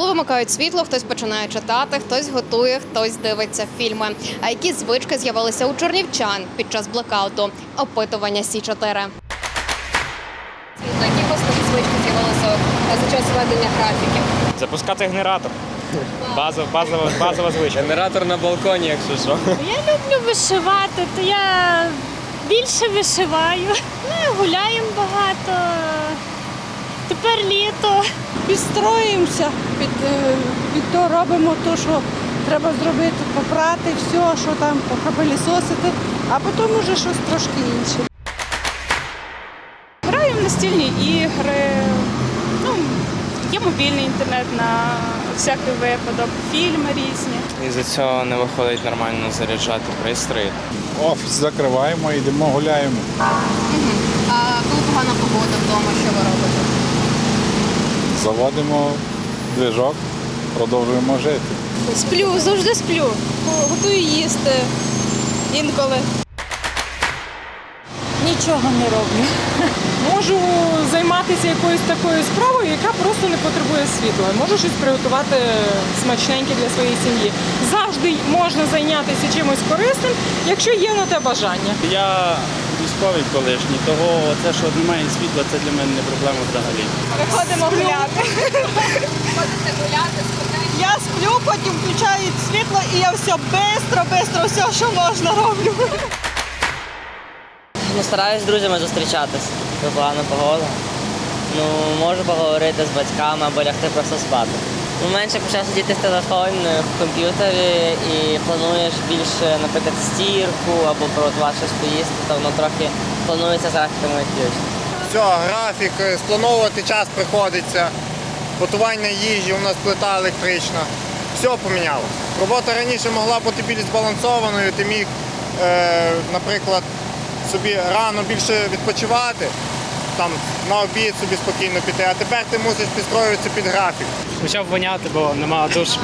вмикають світло, хтось починає читати, хтось готує, хтось дивиться фільми. А які звички з'явилися у чернівчан під час блекауту? Опитування Сі 4 Які основні звички з'явилися за час ведення графіків? Запускати генератор. Базова, базова, базова звичка. Генератор на балконі, якщо що. Я люблю вишивати, то я більше вишиваю. Ну, гуляємо багато. Тепер літо. підстроїмося, під, е, під то робимо те, що треба зробити, попрати все, що там, попилісосити, а потім уже щось трошки інше. Граю в настільні ігри. Ну, є мобільний інтернет на всякий випадок, фільми різні. І за цього не виходить нормально заряджати пристрої. Офіс закриваємо, йдемо гуляємо. А коли погана погода вдома, що ви робите? Заводимо движок, продовжуємо жити. Сплю, завжди сплю. Готую їсти інколи. Нічого не роблю. Можу займатися якоюсь такою справою, яка просто не потребує світла. Можу щось приготувати смачненьке для своєї сім'ї. Завжди можна зайнятися чимось корисним, якщо є на те бажання. Я військовий колишній, того це, що немає світла, це для мене не проблема взагалі. Виходимо гуляти. Я сплю, потім включають світло і я все швидко, швидко, все, що можна роблю. Ну, стараюсь з друзями зустрічатись, коли погана погода. Ну, можу поговорити з батьками або лягти просто спати. Ну, менше почав сидіти в телефоні, в комп'ютері і плануєш більше, наприклад, стірку або приготувати щось поїсти, то воно трохи планується з графіками якимось. Все, графік, е, сплановувати час приходиться. Готування їжі, у нас плита електрична. Все помінялося. Робота раніше могла бути більш збалансованою, ти міг, е, наприклад, собі рано більше відпочивати, там на обід собі спокійно піти, а тепер ти мусиш підстроюватися під графік. Почав воняти, бо немає душу.